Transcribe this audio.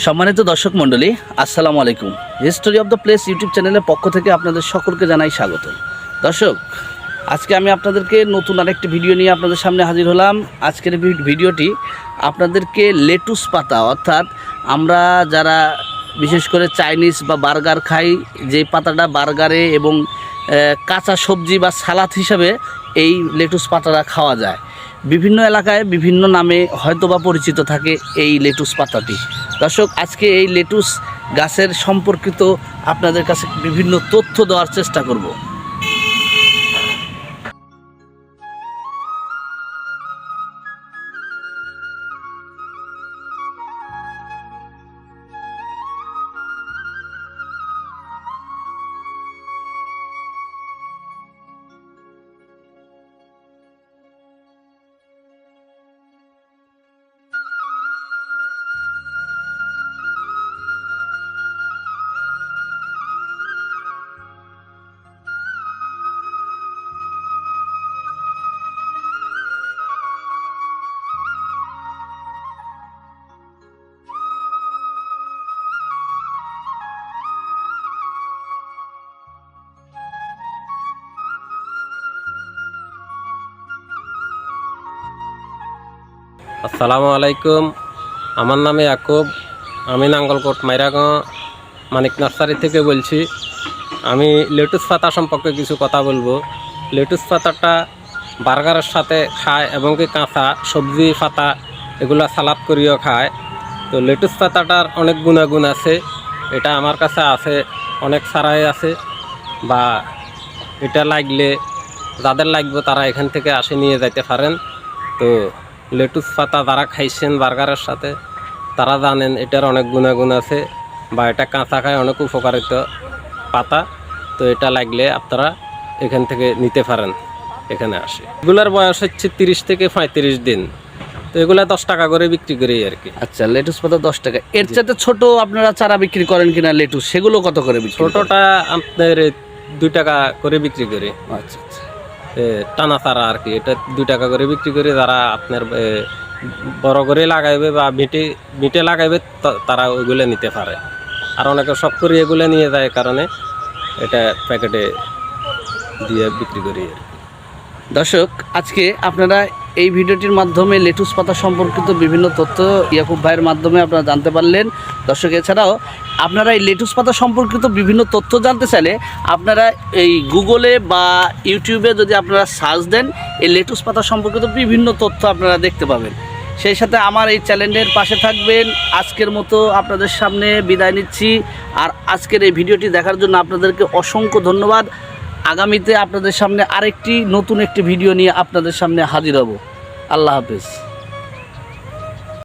সম্মানিত দর্শক মণ্ডলী, আসসালামু আলাইকুম। History of the place YouTube চ্যানেলের পক্ষ থেকে আপনাদের সকলকে জানাই স্বাগত। দর্শক, আজকে আমি আপনাদেরকে নতুন আরেকটি ভিডিও নিয়ে আপনাদের সামনে হাজির হলাম। আজকের ভিডিওটি আপনাদেরকে লেটুস পাতা, অর্থাৎ আমরা যারা বিশেষ করে চাইনিজ বা বার্গার খাই, যে পাতাটা বার্গারে এবং কাঁচা সবজি বা সালাদ হিসাবে এই লেটুস পাতাটা খাওয়া যায়। বিভিন্ন এলাকায় বিভিন্ন নামে হয়তোবা পরিচিত থাকে এই লেটুস পাতাটি। দর্শক, আজকে এই লেটুস গাছের সম্পর্কিত আপনাদের কাছে বিভিন্ন তথ্য দেওয়ার চেষ্টা করব। আসসালামু আলাইকুম। আমার নামে ইয়াকুব। আমি নাঙ্গলকোট মাইরাগাঁও মানিক নার্সারি থেকে বলছি। আমি লেটুস পাতা সম্পর্কে কিছু কথা বলব। লেটুস পাতাটা বার্গারের সাথে খায় এবং কি কাঁচা সবজি, পাতা এগুলো সালাদ করিও খায়। তো লেটুস পাতাটার অনেক গুণাগুণ আছে। এটা আমার কাছে আছে, অনেক সারাই আছে। বা এটা লাগলে যাদের লাগবে তারা এখান থেকে আসে নিয়ে যাইতে পারেন। তো লেটুস পাতা যারা খাইছেন বার্গারের সাথে তারা জানেন এটার অনেক গুণাগুণ আছে বা এটা কাঁচা খায় অনেক উপকারিত পাতা। তো এটা লাগলে আপনারা এখান থেকে নিতে পারেন এখানে আসে। এগুলার বয়স হচ্ছে তিরিশ থেকে পঁয়ত্রিশ দিন। তো এগুলা দশ টাকা করে বিক্রি করি আর কি। আচ্ছা লেটুস পাতা দশ টাকা। এর চাইতে ছোট আপনারা চারা বিক্রি করেন কিনা লেটুস? সেগুলো কত করে বিক্রি? ছোটোটা আপনার দুই টাকা করে বিক্রি করি। আচ্ছা আচ্ছা। টানা তারা আর কি। এটা দুই টাকা করে বিক্রি করে যারা আপনার বড় করে লাগাইবে বা মিটে মিটে লাগাইবে তারা ওইগুলো নিতে পারে। আর অনেকে সব করে এগুলো নিয়ে যায় কারণে এটা প্যাকেটে দিয়ে বিক্রি করি দর্শক, আজকে আপনারা এই ভিডিওটির মাধ্যমে লেটুস পাতা সম্পর্কিত বিভিন্ন তথ্য ইয়াকুব ভাইয়ের মাধ্যমে আপনারা জানতে পারলেন। দর্শক, এছাড়াও আপনারা এই লেটুস পাতা সম্পর্কিত বিভিন্ন তথ্য জানতে চাইলে আপনারা এই গুগলে বা ইউটিউবে যদি আপনারা সার্চ দেন, এই লেটুস পাতা সম্পর্কিত বিভিন্ন তথ্য আপনারা দেখতে পাবেন। সেই সাথে আমার এই চ্যানেলের পাশে থাকবেন। আজকের মতো আপনাদের সামনে বিদায় নিচ্ছি। আর আজকের এই ভিডিওটি দেখার জন্য আপনাদেরকে অসংখ্য ধন্যবাদ। আগামীতে আপনাদের সামনে আরেকটি নতুন একটি ভিডিও নিয়ে আপনাদের সামনে হাজির হব। আল্লাহ হাফেজ।